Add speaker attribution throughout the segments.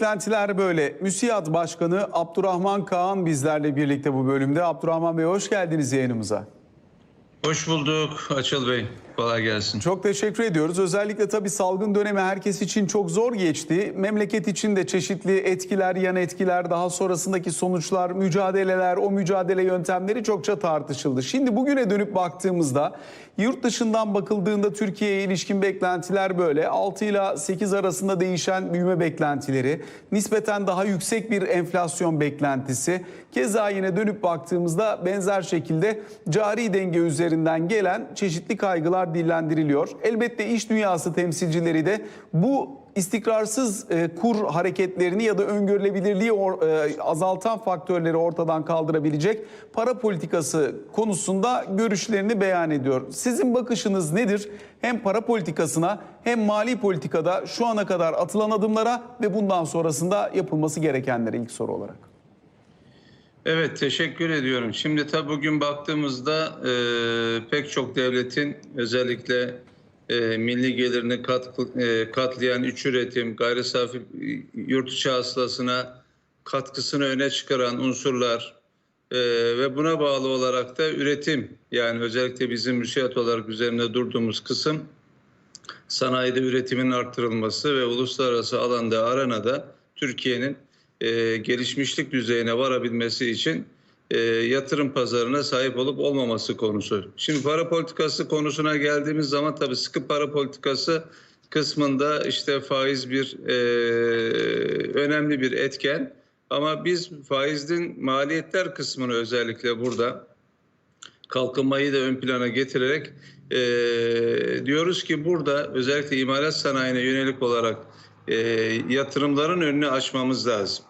Speaker 1: Beklentiler böyle. MÜSİAD Başkanı Abdurrahman Kaan bizlerle birlikte bu bölümde. Abdurrahman Bey hoş geldiniz yayınımıza.
Speaker 2: Hoş bulduk Açıl Bey. Kolay gelsin.
Speaker 1: Çok teşekkür ediyoruz. Özellikle tabii salgın dönemi herkes için çok zor geçti. Memleket için de çeşitli etkiler, yan etkiler, daha sonrasındaki sonuçlar, mücadeleler, o mücadele yöntemleri çokça tartışıldı. Şimdi bugüne dönüp baktığımızda yurt dışından bakıldığında Türkiye'ye ilişkin beklentiler böyle. 6 ile 8 arasında değişen büyüme beklentileri, nispeten daha yüksek bir enflasyon beklentisi. Keza yine dönüp baktığımızda benzer şekilde cari denge üzerinden gelen çeşitli kaygılar dillendiriliyor. Elbette iş dünyası temsilcileri de bu istikrarsız e, kur hareketlerini ya da öngörülebilirliği e, azaltan faktörleri ortadan kaldırabilecek para politikası konusunda görüşlerini beyan ediyor. Sizin bakışınız nedir? Hem para politikasına hem mali politikada şu ana kadar atılan adımlara ve bundan sonrasında yapılması gerekenlere ilk soru olarak.
Speaker 2: Evet teşekkür ediyorum. Şimdi tabi bugün baktığımızda e, pek çok devletin özellikle e, milli gelirini kat, e, katlayan iç üretim, gayri safi yurt içi hasılasına katkısını öne çıkaran unsurlar e, ve buna bağlı olarak da üretim yani özellikle bizim müsait olarak üzerinde durduğumuz kısım sanayide üretimin arttırılması ve uluslararası alanda aranada Türkiye'nin e, gelişmişlik düzeyine varabilmesi için e, yatırım pazarına sahip olup olmaması konusu. Şimdi para politikası konusuna geldiğimiz zaman tabii sıkı para politikası kısmında işte faiz bir e, önemli bir etken. Ama biz faizin maliyetler kısmını özellikle burada kalkınmayı da ön plana getirerek e, diyoruz ki burada özellikle imalat sanayine yönelik olarak e, yatırımların önünü açmamız lazım.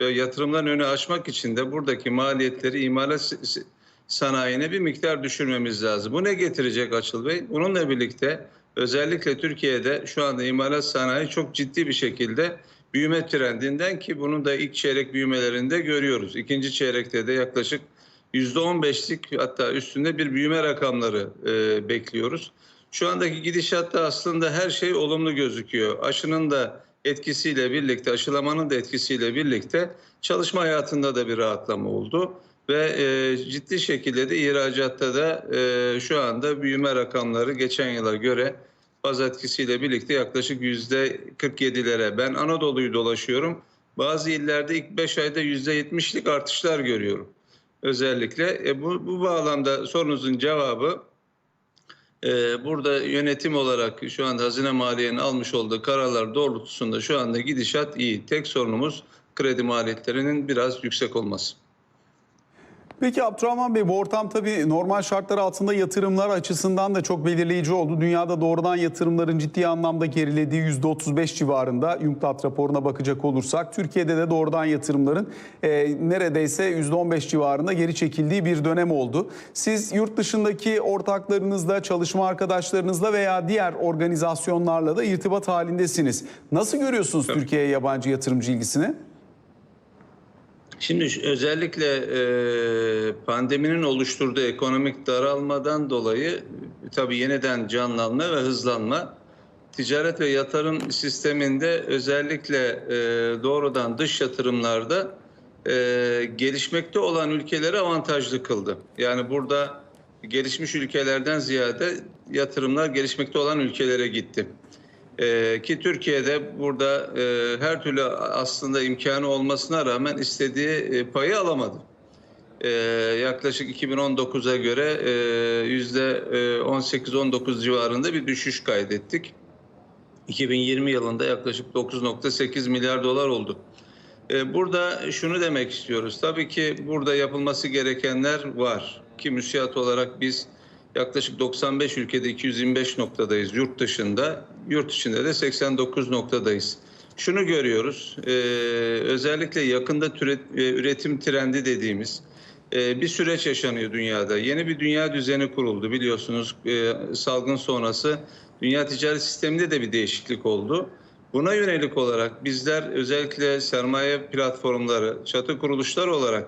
Speaker 2: Yatırımların önünü açmak için de buradaki maliyetleri imalat sanayine bir miktar düşürmemiz lazım. Bu ne getirecek Açıl Bey? Bununla birlikte özellikle Türkiye'de şu anda imalat sanayi çok ciddi bir şekilde büyüme trendinden ki bunun da ilk çeyrek büyümelerinde görüyoruz. İkinci çeyrekte de yaklaşık %15'lik hatta üstünde bir büyüme rakamları e, bekliyoruz. Şu andaki gidişatta aslında her şey olumlu gözüküyor. Aşının da etkisiyle birlikte, aşılamanın da etkisiyle birlikte çalışma hayatında da bir rahatlama oldu. Ve e, ciddi şekilde de ihracatta da e, şu anda büyüme rakamları geçen yıla göre baz etkisiyle birlikte yaklaşık yüzde 47'lere. Ben Anadolu'yu dolaşıyorum. Bazı illerde ilk 5 ayda yüzde 70'lik artışlar görüyorum özellikle. E, bu, bu bağlamda sorunuzun cevabı burada yönetim olarak şu anda Hazine Maliye'nin almış olduğu kararlar doğrultusunda şu anda gidişat iyi. Tek sorunumuz kredi maliyetlerinin biraz yüksek olması.
Speaker 1: Peki Abdurrahman Bey bu ortam tabii normal şartlar altında yatırımlar açısından da çok belirleyici oldu. Dünyada doğrudan yatırımların ciddi anlamda gerilediği %35 civarında UNCTAD raporuna bakacak olursak Türkiye'de de doğrudan yatırımların e, neredeyse %15 civarında geri çekildiği bir dönem oldu. Siz yurt dışındaki ortaklarınızla, çalışma arkadaşlarınızla veya diğer organizasyonlarla da irtibat halindesiniz. Nasıl görüyorsunuz Türkiye'ye yabancı yatırımcı ilgisini?
Speaker 2: Şimdi özellikle e, pandeminin oluşturduğu ekonomik daralmadan dolayı e, tabii yeniden canlanma ve hızlanma ticaret ve yatırım sisteminde özellikle e, doğrudan dış yatırımlarda e, gelişmekte olan ülkeleri avantajlı kıldı. Yani burada gelişmiş ülkelerden ziyade yatırımlar gelişmekte olan ülkelere gitti. Ee, ki Türkiye'de burada e, her türlü aslında imkanı olmasına rağmen istediği e, payı alamadı. Ee, yaklaşık 2019'a göre e, yüzde 18-19 civarında bir düşüş kaydettik. 2020 yılında yaklaşık 9.8 milyar dolar oldu. Ee, Burada şunu demek istiyoruz. Tabii ki burada yapılması gerekenler var. Ki müsiyat olarak biz yaklaşık 95 ülkede 225 noktadayız yurt dışında. Yurt içinde de 89 noktadayız. Şunu görüyoruz. e, özellikle yakında türet, e, üretim trendi dediğimiz e, bir süreç yaşanıyor dünyada. Yeni bir dünya düzeni kuruldu biliyorsunuz. E, salgın sonrası dünya ticaret sisteminde de bir değişiklik oldu. Buna yönelik olarak bizler özellikle sermaye platformları, çatı kuruluşlar olarak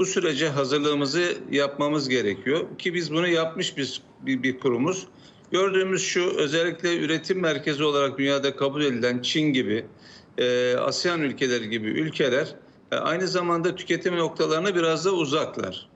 Speaker 2: bu sürece hazırlığımızı yapmamız gerekiyor. Ki biz bunu yapmış bir, bir, bir kurumuz. Gördüğümüz şu özellikle üretim merkezi olarak dünyada kabul edilen Çin gibi e, ASEAN ülkeleri gibi ülkeler e, aynı zamanda tüketim noktalarına biraz da uzaklar.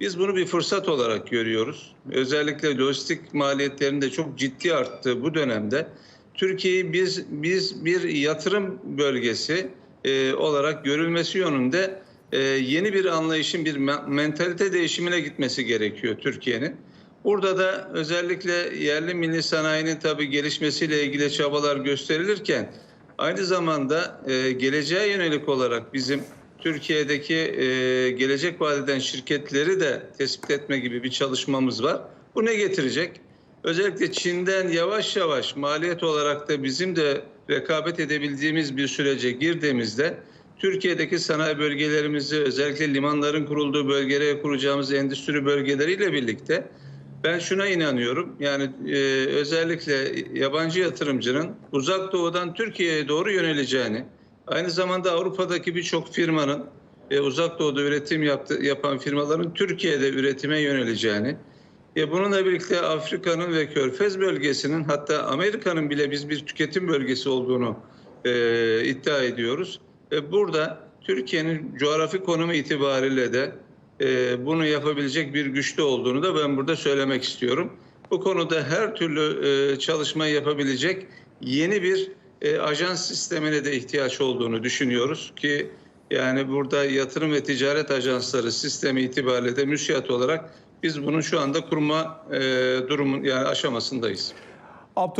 Speaker 2: Biz bunu bir fırsat olarak görüyoruz. Özellikle lojistik maliyetlerinin de çok ciddi arttığı bu dönemde Türkiye'yi biz biz bir yatırım bölgesi e, olarak görülmesi yönünde e, yeni bir anlayışın bir me- mentalite değişimine gitmesi gerekiyor Türkiye'nin. Burada da özellikle yerli milli sanayinin tabii gelişmesiyle ilgili çabalar gösterilirken aynı zamanda e, geleceğe yönelik olarak bizim Türkiye'deki e, gelecek vadeden şirketleri de tespit etme gibi bir çalışmamız var. Bu ne getirecek? Özellikle Çin'den yavaş yavaş maliyet olarak da bizim de rekabet edebildiğimiz bir sürece girdiğimizde Türkiye'deki sanayi bölgelerimizi özellikle limanların kurulduğu bölgelere kuracağımız endüstri bölgeleriyle birlikte ben şuna inanıyorum. Yani e, özellikle yabancı yatırımcının uzak doğudan Türkiye'ye doğru yöneleceğini, aynı zamanda Avrupa'daki birçok firmanın e, uzak doğuda üretim yaptı, yapan firmaların Türkiye'de üretime yöneleceğini, e, bununla birlikte Afrika'nın ve Körfez bölgesinin hatta Amerika'nın bile biz bir tüketim bölgesi olduğunu e, iddia ediyoruz. Burada Türkiye'nin coğrafi konumu itibariyle de e, bunu yapabilecek bir güçlü olduğunu da ben burada söylemek istiyorum. Bu konuda her türlü e, çalışmayı yapabilecek yeni bir e, ajans sistemine de ihtiyaç olduğunu düşünüyoruz ki yani burada yatırım ve ticaret ajansları sistemi itibariyle de müsiyat olarak biz bunun şu anda kurma durumun yani aşamasındayız.
Speaker 1: Abdurrahman